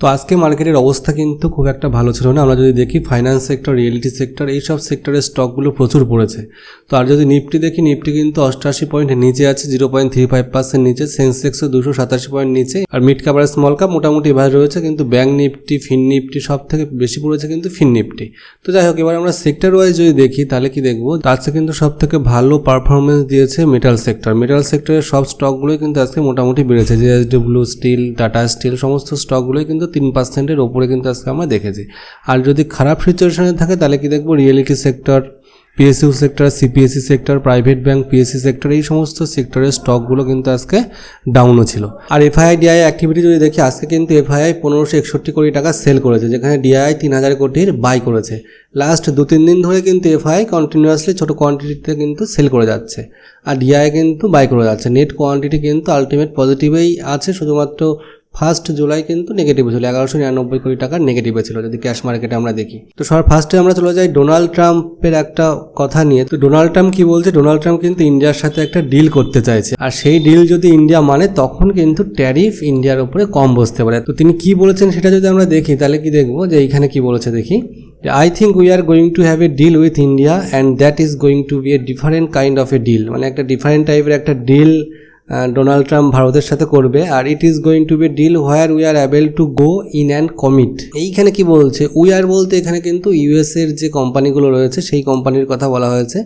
তো আজকে মার্কেটের অবস্থা কিন্তু খুব একটা ভালো ছিল না। আমরা যদি দেখি ফাইন্যান্স সেক্টর রিয়েলিটি সেক্টর এইসব সেক্টরের স্টকগুলো প্রচুর পড়েছে। তো আর যদি নিফটি দেখি, নিফটি কিন্তু অষ্টআশি পয়েন্ট নিচে আছে zero point three five percent নিচে সেন্সেক্সও দুশো সাতাশি পয়েন্ট নিচে, আর মিড কাপ আর স্মল কাপ মোটামুটি এভাবে রয়েছে, কিন্তু ব্যাঙ্ক নিফটি ফিন নিফটি সব থেকে বেশি পড়েছে কিন্তু ফিন নিফটি। তো যাই হোক, এবার আমরা সেক্টর ওয়াইজ যদি দেখি, তাহলে কি দেখব? চেয়ে কিন্তু সব থেকে ভালো পারফরমেন্স দিয়েছে মেটাল সেক্টর মেটাল সেক্টরের সব স্টকগুলোই কিন্তু আজকে মোটামুটি বেড়েছে। জেএসডব্লিউ স্টিল টাটা স্টিল সমস্ত স্টকগুলোই কিন্তু তিন পার্সেন্টের ওপরে কিন্তু আজকে আমরা দেখেছি। আর যদি খারাপ সিচুয়েশনে থাকে, তাহলে কি দেখব? Reality sector PSU sector CPSC sector private bank PSC sector এই সমস্ত সেক্টরের স্টকগুলো কিন্তু আজকে ডাউনও ছিল। আর এফআইআই ডিআই অ্যাক্টিভিটি যদি দেখি, আজকে কিন্তু এফআইআই পনেরোশো একষট্টি কোটি টাকা সেল করেছে, যেখানে ডিআই তিন হাজার কোটির বাই করেছে। লাস্ট দু তিন দিন ধরে কিন্তু এফআই কন্টিনিউয়াসলি ছোটো কোয়ান্টিটিতে কিন্তু সেল করে যাচ্ছে। আর ডিআই কিন্তু বাই করে যাচ্ছে। নেট কোয়ান্টিটি কিন্তু আলটিমেট পজিটিভেই আছে, শুধুমাত্র ফার্স্ট জুলাই কিন্তু নেগেটিভে ছিল, এগারোশো নিরানব্বই কোটি টাকার নেগেটিভে ছিল, যদি ক্যাশ মার্কেটে আমরা দেখি। তো সবার ফার্স্টে আমরা চলে যাই ডোনাল্ড ট্রাম্পের একটা কথা নিয়ে। তো ডোনাল্ড ট্রাম্প কি বলছে? ডোনাল্ড ট্রাম্প কিন্তু ইন্ডিয়ার সাথে একটা ডিল করতে চাইছে। আর সেই ডিল যদি ইন্ডিয়া মানে তখন কিন্তু ট্যারিফ ইন্ডিয়ার উপরে কম বসতে পারে। তো তিনি কি বলেছেন সেটা যদি আমরা দেখি, তাহলে কি দেখব? যে এইখানে কি বলেছে দেখি। I think we are going to have a deal with India and that is going to be a different kind of a deal মানে একটা ডিফারেন্ট টাইপের একটা ডিল ডোনাল্ড ট্রাম্প ভারতের সাথে করবে, আর it is going to be deal where we are able to go in and commit এইখানে কি বলছে? উই আর বলতে এখানে কিন্তু ইউএসের যে কোম্পানিগুলো রয়েছে, সেই কোম্পানির কথা বলা হয়েছে।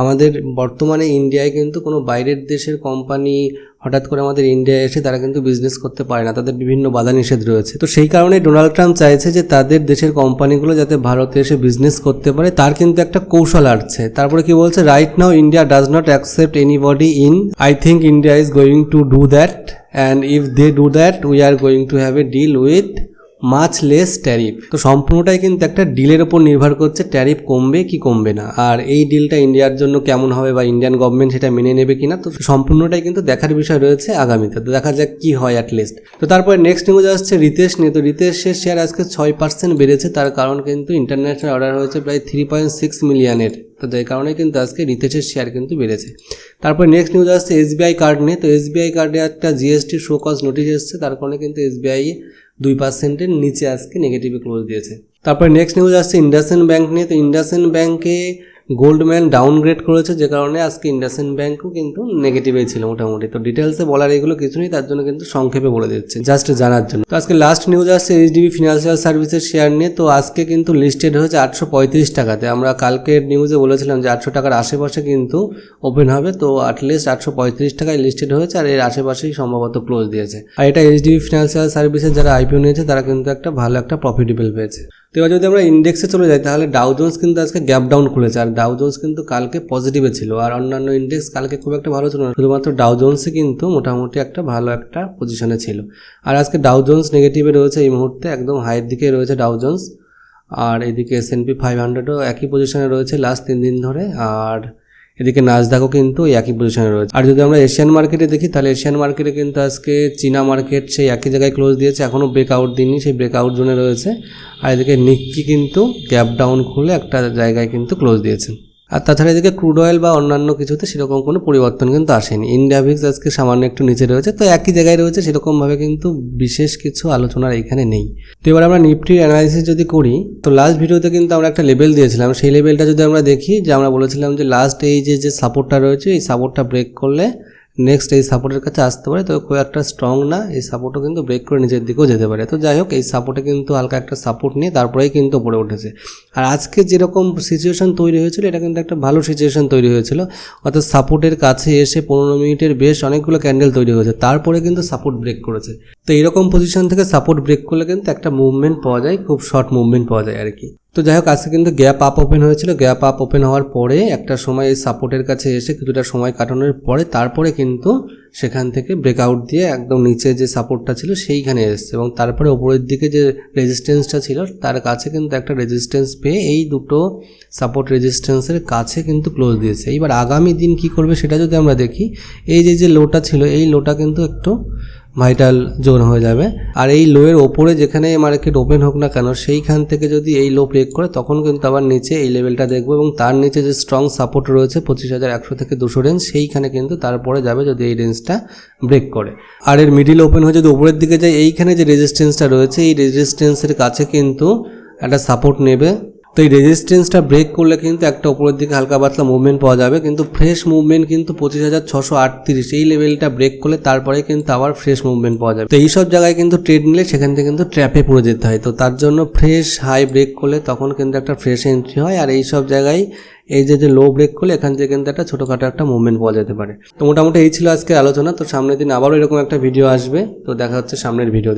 আমাদের বর্তমানে ইন্ডিয়ায় কিন্তু কোনো বাইরের দেশের কোম্পানি হঠাৎ করে আমাদের ইন্ডিয়ায় এসে তারা কিন্তু বিজনেস করতে পারে না, তাদের বিভিন্ন বাধা নিষেধ রয়েছে। তো সেই কারণে ডোনাল্ড ট্রাম্প চাইছে যে তাদের দেশের কোম্পানিগুলো যাতে ভারতে এসে বিজনেস করতে পারে, তার কিন্তু একটা কৌশল আসছে। তারপরে কি বলছে right now India does not accept anybody in I think India is going to do that and if they do that we are going to have a deal with much less tariff তো সম্পূর্ণটাই কিন্তু একটা ডিলের ওপর নির্ভর করছে tariff কমবে কি কমবে না। আর এই ডিলটা ইন্ডিয়ার জন্য কেমন হবে বা ইন্ডিয়ান গভর্নমেন্ট সেটা মেনে নেবে কিনা, তো সম্পূর্ণটাই কিন্তু দেখার বিষয় রয়েছে আগামীতে। তো দেখা যাক কি হয় অ্যাটলিস্ট তো তারপরে নেক্সট নিউজ আসছে রিতেশ নিয়ে। তো রিতেশের শেয়ার আজকে ছয় পার্সেন্ট বেড়েছে, তার কারণ কিন্তু ইন্টারন্যাশনাল অর্ডার হয়েছে প্রায় থ্রি পয়েন্ট সিক্স মিলিয়নের তো এই কারণে কিন্তু আজকে রিতেশের শেয়ার কিন্তু বেড়েছে। তারপর নেক্সট নিউজ আসছে এসবিআই কার্ড নিয়ে। তো এসবিআই কার্ডে একটা জিএসটি শো কজ নোটিশ এসছে, তার কারণে কিন্তু এসবিআই দুই পার্সেন্টের নিচে আজকে নেগেটিভে ক্লোজ দিয়েছে। তারপরে নেক্সট নিউজ আসছে ইন্ডাসেন ব্যাঙ্ক নিয়ে। তো ইন্ডাসেন ব্যাংকে গোল্ডম্যান ডাউনগ্রেড করেছে যে কারণে আজকে ইন্ডাসেন্ড ব্যাংকও কিন্তু নেগেটিভে ছিল মোটামুটি। তো ডিটেলসে বলার এগুলো কিছু নেই, তার জন্য কিন্তু সংক্ষেপে বলে দিচ্ছে জাস্ট জানার জন্য। তো আজকে লাস্ট নিউজ আসছে এইচডিবি ফিনান্সিয়াল সার্ভিসের শেয়ার নিয়ে। তো আজকে কিন্তু লিস্টেড হয়েছে আটশো পঁয়ত্রিশ টাকাতে। আমরা কালকের নিউজে বলেছিলাম যে আটশো টাকার আশেপাশে কিন্তু ওপেন হবে। তো অ্যাটলিস্ট আটশো পঁয়ত্রিশ টাকায় লিস্টেড হয়েছে আর এর আশেপাশেই সম্ভবত ক্লোজ দিয়েছে। আর এটা এইচডিবি ফিনান্সিয়াল সার্ভিসের যারা আইপিও নিয়েছে, তারা কিন্তু একটা ভালো একটা প্রফিটেবল পেয়েছে। তো এবার যদি আমরা ইন্ডেক্সে চলে যাই, তাহলে ডাউ জোন্স কিন্তু আজকে গ্যাপ ডাউন খুলেছে। আর ডাউ জোন্স কিন্তু কালকে পজিটিভে ছিল। আর অন্যান্য ইন্ডেক্স কালকে খুব একটা ভালো ছিল না। শুধুমাত্র ডাউ জোন্সই কিন্তু মোটামুটি একটা ভালো একটা পজিশনে ছিল। আর আজকে ডাউ জোন্স নেগেটিভে রয়েছে এই মুহূর্তে, একদম হাইয়ের দিকে রয়েছে ডাউ জোন্স আর এদিকে এস এন পি ফাইভ হান্ড্রেডও একই পজিশনে রয়েছে লাস্ট তিন দিন ধরে। আর এদিকে নাজদাকও কিন্তু একই পজিশনে রয়েছে। আর যদি আমরা এশিয়ান মার্কেটে দেখি, তাহলে এশিয়ান মার্কেটে কিন্তু আজকে চীনা মার্কেট সেই একই জায়গায় ক্লোজ দিয়েছে এখনও ব্রেকআউট দিনই সেই ব্রেকআউট জোনে রয়েছে। আর এদিকে নিক্কি কিন্তু গ্যাপ ডাউন খুলে একটা জায়গায় কিন্তু ক্লোজ দিয়েছে। আর তাছাড়া এদিকে ক্রুড অয়েল বা অন্যান্য কিছুতে সেরকম কোনো পরিবর্তন কিন্তু আসেনি। ইন্ডিয়া ভিক্স আজকে সামান্য একটু নিচে রয়েছে, তো একই জায়গায় রয়েছে, সেরকমভাবে কিন্তু বিশেষ কিছু আলোচনার এখানে নেই। তো এবার আমরা নিফটির অ্যানালাইসিস যদি করি, তো লাস্ট ভিডিওতে কিন্তু আমরা একটা লেভেল দিয়েছিলাম। সেই লেভেলটা যদি আমরা দেখি, যে আমরা বলেছিলাম যে লাস্ট এই যে যে সাপোর্টটা রয়েছে, এই সাপোর্টটা ব্রেক করলে নেক্সট এই সাপোর্টের কাছে আসতে পারে তো খুব একটা স্ট্রং না। এই সাপোর্টও কিন্তু ব্রেক করে নিজের দিকেও যেতে পারে। তো যাই হোক, এই সাপোর্টে কিন্তু হালকা একটা সাপোর্ট নিয়ে তারপরেই কিন্তু পড়ে উঠেছে। আর আজকে যেরকম সিচুয়েশন তৈরি হয়েছিল, এটা কিন্তু একটা ভালো সিচুয়েশন তৈরি হয়েছিল। অর্থাৎ সাপোর্টের কাছে এসে পনেরো মিনিটের বেশ অনেকগুলো ক্যান্ডেল তৈরি হয়েছে। তারপরে কিন্তু সাপোর্ট ব্রেক করেছে। তো এরকম পজিশন থেকে সাপোর্ট ব্রেক করলে কিন্তু একটা মুভমেন্ট পাওয়া যায়, খুব শর্ট মুভমেন্ট পাওয়া যায় আর কি। তো যাই হোক, আজকে কিন্তু গ্যাপ আপ ওপেন হয়েছিল। গ্যাপ আপ ওপেন হওয়ার পরে একটা সময় এই সাপোর্টের কাছে এসে কিছুটা সময় কাটানোর পরে তারপরে কিন্তু সেখান থেকে ব্রেকআউট দিয়ে একদম নিচে যে সাপোর্টটা ছিল সেইখানে এসছে এবং তারপরে ওপরের দিকে যে রেজিস্ট্যান্সটা ছিল, তার কাছে কিন্তু একটা রেজিস্ট্যান্স পেয়ে এই দুটো সাপোর্ট রেজিস্ট্যান্সের কাছে কিন্তু ক্লোজ দিয়েছে। এইবার আগামী দিন কি করবে সেটা যদি আমরা দেখি, এই যে যে লোটা ছিল, এই লোটা কিন্তু একটু ভাইটাল জোন হয়ে যাবে। আর এই লোয়ের ওপরে যেখানে মার্কেট ওপেন হোক না কেন, সেইখান থেকে যদি এই লো ব্রেক করে, তখন কিন্তু আবার নিচে এই লেভেলটা দেখব এবং তার নিচে যে স্ট্রং সাপোর্ট রয়েছে, পঁচিশ হাজার একশো থেকে দুশো রেঞ্জ সেইখানে কিন্তু তারপরে যাবে যদি এই রেঞ্জটা ব্রেক করে। আর এর মিডিল ওপেন হয়ে যদি উপরের দিকে যায়, এইখানে যে রেজিস্ট্যান্সটা রয়েছে, এই রেজিস্ট্যান্সের কাছে কিন্তু একটা সাপোর্ট নেবে। তো এই রেজিস্ট্যান্সটা ব্রেক করলে কিন্তু একটা উপরের দিকে হালকা পাতলা মুভমেন্ট পাওয়া যাবে, কিন্তু ফ্রেশ মুভমেন্ট কিন্তু পঁচিশ হাজার ছশো আটত্রিশ, এই লেভেলটা ব্রেক করলে তারপরে কিন্তু আবার ফ্রেশ মুভমেন্ট পাওয়া যাবে। তো এইসব জায়গায় কিন্তু ট্রেড নিলে সেখান থেকে কিন্তু ট্র্যাপে পড়ে যেতে হয়। তো তার জন্য ফ্রেশ হাই ব্রেক করলে তখন কিন্তু একটা ফ্রেশ এন্ট্রি হয়, আর এইসব জায়গায় এই যে যে লো ব্রেক করলে এখান থেকে কিন্তু একটা ছোটোখাটো একটা মুভমেন্ট পাওয়া যেতে পারে। তো মোটামুটি এই ছিল আজকে আলোচনা। তো সামনের দিন আবারও এরকম একটা ভিডিও আসবে। তো দেখা হচ্ছে সামনের ভিডিওতে